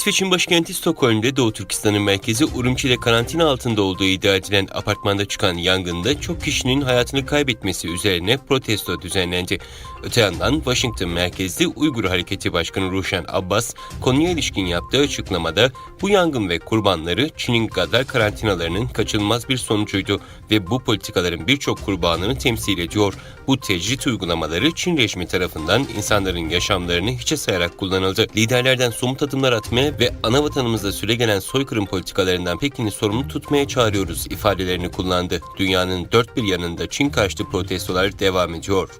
İsveç'in başkenti Stockholm'de Doğu Türkistan'ın merkezi Urumçi'de karantina altında olduğu iddia edilen apartmanda çıkan yangında çok kişinin hayatını kaybetmesi üzerine protesto düzenlendi. Öte yandan Washington merkezli Uygur Hareketi Başkanı Ruşen Abbas konuya ilişkin yaptığı açıklamada bu yangın ve kurbanları Çin'in gadar karantinalarının kaçınılmaz bir sonucuydu ve bu politikaların birçok kurbanını temsil ediyor. Bu tecrit uygulamaları Çin rejimi tarafından insanların yaşamlarını hiçe sayarak kullanıldı. Liderlerden somut adımlar atmaya ve ana vatanımızda süregelen soykırım politikalarından Pekin'i sorumlu tutmaya çağırıyoruz ifadelerini kullandı. Dünyanın dört bir yanında Çin karşıtı protestolar devam ediyor.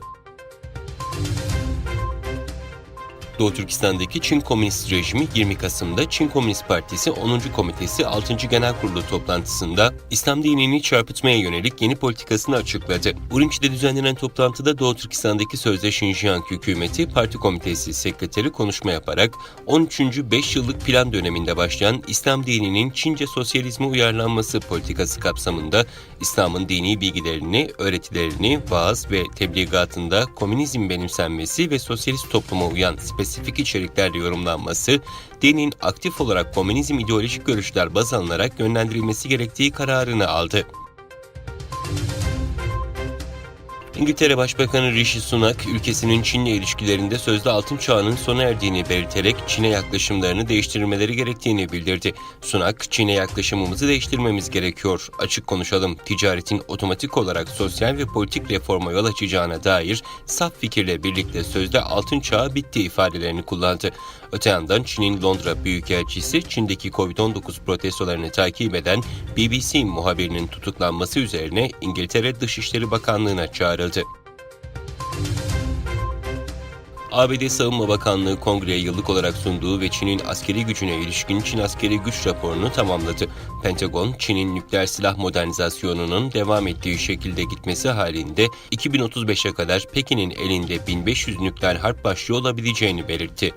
Doğu Türkistan'daki Çin Komünist Rejimi 20 Kasım'da Çin Komünist Partisi 10. Komitesi 6. Genel Kurulu toplantısında İslam dinini çarpıtmaya yönelik yeni politikasını açıkladı. Urumçi'de düzenlenen toplantıda Doğu Türkistan'daki sözde Şinjiang hükümeti parti komitesi sekreteri konuşma yaparak 13. 5 yıllık plan döneminde başlayan İslam dininin Çince sosyalizme uyarlanması politikası kapsamında İslam'ın dini bilgilerini, öğretilerini, vaaz ve tebligatında komünizm benimsenmesi ve sosyalist topluma uyan spesifik içeriklerle yorumlanması, dinin aktif olarak komünizm ideolojik görüşler baz alınarak yönlendirilmesi gerektiği kararını aldı. İngiltere Başbakanı Rishi Sunak, ülkesinin Çin'le ilişkilerinde sözde altın çağının sona erdiğini belirterek Çin'e yaklaşımlarını değiştirmeleri gerektiğini bildirdi. Sunak, Çin'e yaklaşımımızı değiştirmemiz gerekiyor. Açık konuşalım, ticaretin otomatik olarak sosyal ve politik reforma yol açacağına dair saf fikirle birlikte sözde altın çağı bitti ifadelerini kullandı. Öte yandan Çin'in Londra Büyükelçisi, Çin'deki Covid-19 protestolarını takip eden BBC muhabirinin tutuklanması üzerine İngiltere Dışişleri Bakanlığı'na çağrıldı. ABD Savunma Bakanlığı kongreye yıllık olarak sunduğu ve Çin'in askeri gücüne ilişkin Çin askeri güç raporunu tamamladı. Pentagon, Çin'in nükleer silah modernizasyonunun devam ettiği şekilde gitmesi halinde 2035'e kadar Pekin'in elinde 1500 nükleer harp başlığı olabileceğini belirtti.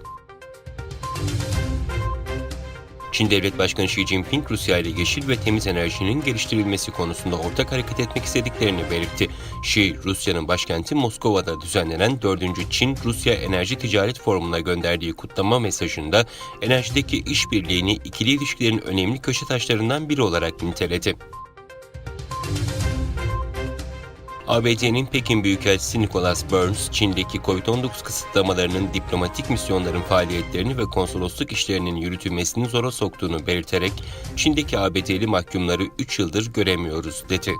Çin Devlet Başkanı Xi Jinping, Rusya ile yeşil ve temiz enerjinin geliştirilmesi konusunda ortak hareket etmek istediklerini belirtti. Xi, Rusya'nın başkenti Moskova'da düzenlenen 4. Çin-Rusya Enerji Ticaret Forumu'na gönderdiği kutlama mesajında enerjideki işbirliğini ikili ilişkilerin önemli köşe taşlarından biri olarak niteledi. ABD'nin Pekin Büyükelçisi Nicholas Burns, Çin'deki COVID-19 kısıtlamalarının diplomatik misyonların faaliyetlerini ve konsolosluk işlerinin yürütülmesini zora soktuğunu belirterek, Çin'deki ABD'li mahkumları 3 yıldır göremiyoruz dedi.